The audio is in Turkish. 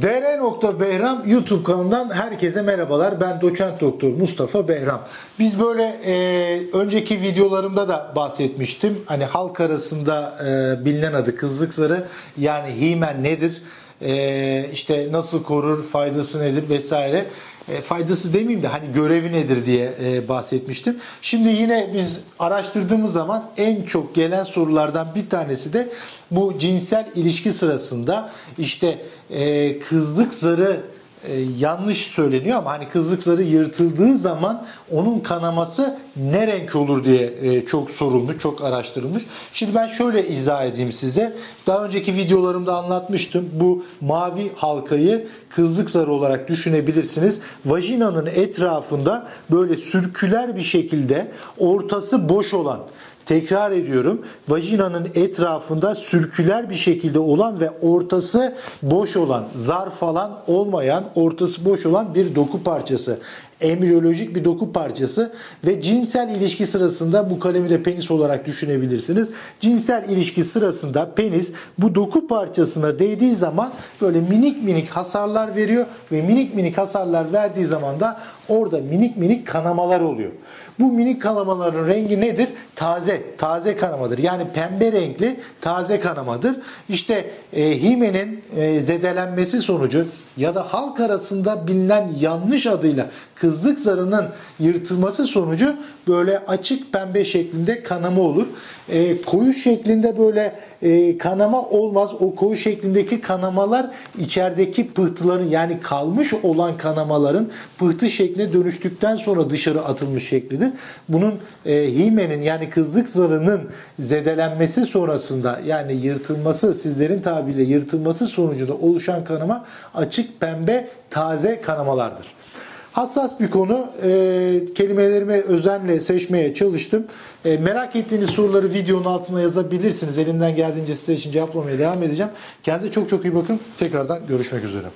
DR. Behram YouTube kanalından herkese merhabalar. Ben doçent doktor Mustafa Behram. Biz böyle e, önceki videolarımda da bahsetmiştim. Hani halk arasında e, bilinen adı kızlık zarı yani himen nedir? E, işte nasıl korur, faydası nedir vesaire. E, faydası demeyeyim de hani görevi nedir diye e, bahsetmiştim. Şimdi yine biz araştırdığımız zaman en çok gelen sorulardan bir tanesi de bu cinsel ilişki sırasında işte e, kızlık zarı e, yanlış söyleniyor ama hani kızlık zarı yırtıldığı zaman onun kanaması ne renk olur diye e, çok sorulmuş, çok araştırılmış. Şimdi ben şöyle izah edeyim size. Daha önceki videolarımda anlatmıştım. Bu mavi halkayı kızlık zarı olarak düşünebilirsiniz. Vajinanın etrafında böyle sürküler bir şekilde ortası boş olan Tekrar ediyorum. Vajinanın etrafında sürküler bir şekilde olan ve ortası boş olan, zar falan olmayan, ortası boş olan bir doku parçası. Embriyolojik bir doku parçası ve cinsel ilişki sırasında bu kalemi de penis olarak düşünebilirsiniz. Cinsel ilişki sırasında penis bu doku parçasına değdiği zaman böyle minik minik hasarlar veriyor ve minik minik hasarlar verdiği zaman da orada minik minik kanamalar oluyor. Bu minik kanamaların rengi nedir? Taze, taze kanamadır. Yani pembe renkli taze kanamadır. İşte e, himenin e, zedelenmesi sonucu ya da halk arasında bilinen yanlış adıyla kızlık zarının yırtılması sonucu böyle açık pembe şeklinde kanama olur. E, koyu şeklinde böyle e, kanama olmaz. O koyu şeklindeki kanamalar içerideki pıhtıların yani kalmış olan kanamaların pıhtı şekline dönüştükten sonra dışarı atılmış şeklidir. Bunun e, himenin yani kızlık zarının zedelenmesi sonrasında yani yırtılması sizlerin tabiriyle yırtılması sonucunda oluşan kanama açık pembe taze kanamalardır. Hassas bir konu. E, kelimelerimi özenle seçmeye çalıştım. E, merak ettiğiniz soruları videonun altına yazabilirsiniz. Elimden geldiğince size için cevaplamaya devam edeceğim. Kendinize çok çok iyi bakın. Tekrardan görüşmek üzere.